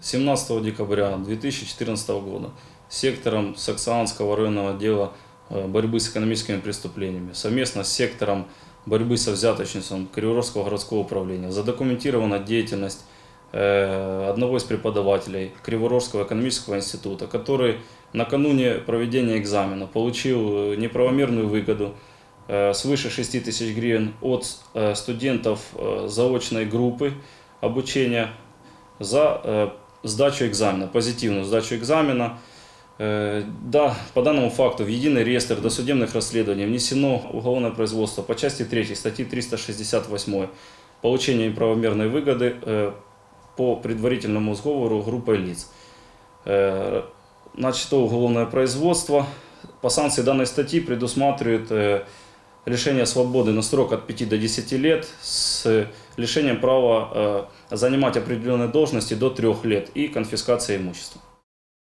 17 декабря 2014 года сектором Саксанского районного отдела э, борьбы с экономическими преступлениями совместно с сектором борьбы со взяточничеством Криворовского городского управления задокументирована деятельность э, одного из преподавателей Криворожского экономического института, который накануне проведения экзамена получил э, неправомерную выгоду свыше 6 тысяч гривен от студентов заочной группы обучения за сдачу экзамена, позитивную сдачу экзамена. Э, Да, по данному факту в единый реестр досудебных расследований внесено уголовное производство по части 3 статьи 368 получение неправомерной выгоды э, по предварительному сговору группой лиц. Э, Начато уголовное производство. По санкции данной статьи предусматривает лишение свободы на срок от 5 до 10 лет с лишением права э, занимать определенные должности до 3 лет и конфискация имущества.